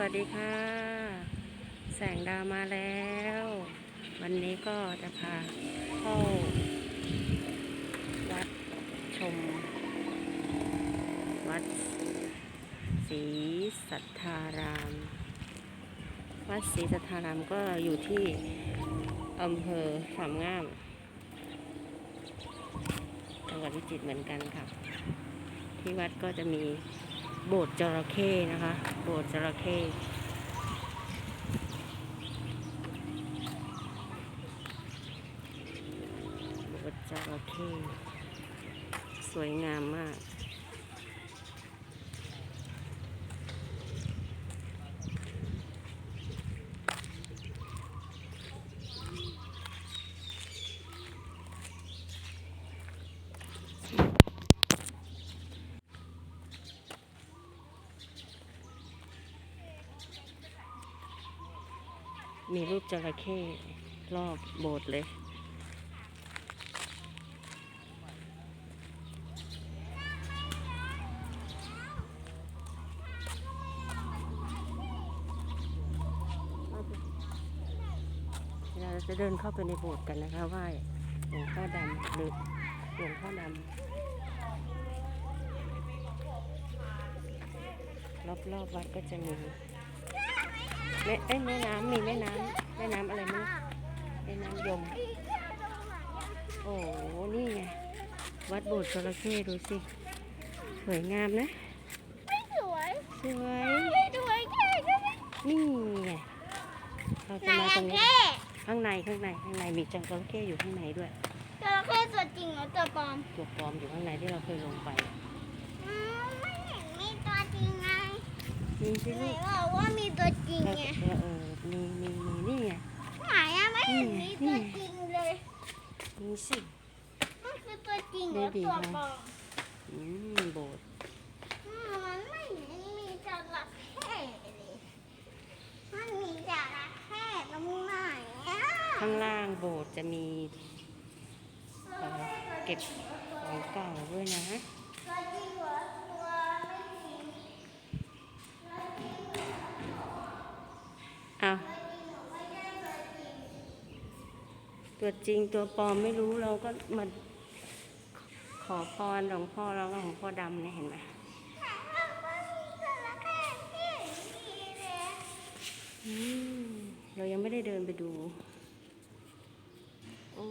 วัสดีค่ะ แสงดาวมาแล้ว วันนี้ก็จะพาเข้าวัดชม วัดศรีสัทธาราม วัดศรีสัทธารามก็อยู่ที่อำเภอสามงาม จังหวัดพิจิตรเหมือนกันค่ะ ที่วัดก็จะมี โบสถ์จระเข้นะคะ โบสถ์จระเข้โบสถ์จระเข้สวยงามมาก มีรูปจระเข้รอบโบสถ์เลย เราจะเดินเข้าไปในโบสถ์กันนะคะไหว้หลวงพ่อดำหรือหลวงพ่อดำรอบๆวัดก็จะมี ม่เอ้ยแม่น้ำมีแม่น้ำแม่น้ำอะไรไม่รู้แม่น้ำยม โอ้โหนี่ไงวัดโบสถ์จระเข้ดูสิ สวยงามนะ ไม่สวยสวยไม่สวยแค่ก็ไม่นี่ไงเราไหนจะมาตรอะงนี้แค่ข้างในข้างในข้างในมีจระเข้อยู่ข้างในด้วยจระเข้ตัวจริงหรือตัวปลอมตัวปลอมอยู่ข้างในที่เราเคยลงไป มีสิไหนลูกบอกว่ามีตัวจริงเออไงเออเออมีมีมีนี่ไงไหนอะไม่เห็นนี่มีไงตัวจริงเลยมีสิ มันคือตัวจริงหรือไม่ดีตัวนะปลอมอืมโบสถ์อืมมันไม่เห็นมีจระเข้เลยมันมีจระเข้ตรงไหนอะข้างล่างโบสถ์จะมีเอ่อเก็บของเก่าด้วยนะ ตัวจริงเหรอตัวไม่จริง อ้าวตัวจริงตัวปลอมไม่รู้เราก็มาขอพรหลวงพ่อเราก็หลวงพ่อดำเนี่ยเห็นไหมแต่ว่ามันมีจระเข้ที่ดีเลยอืมเรายังไม่ได้เดินไปดู โอ้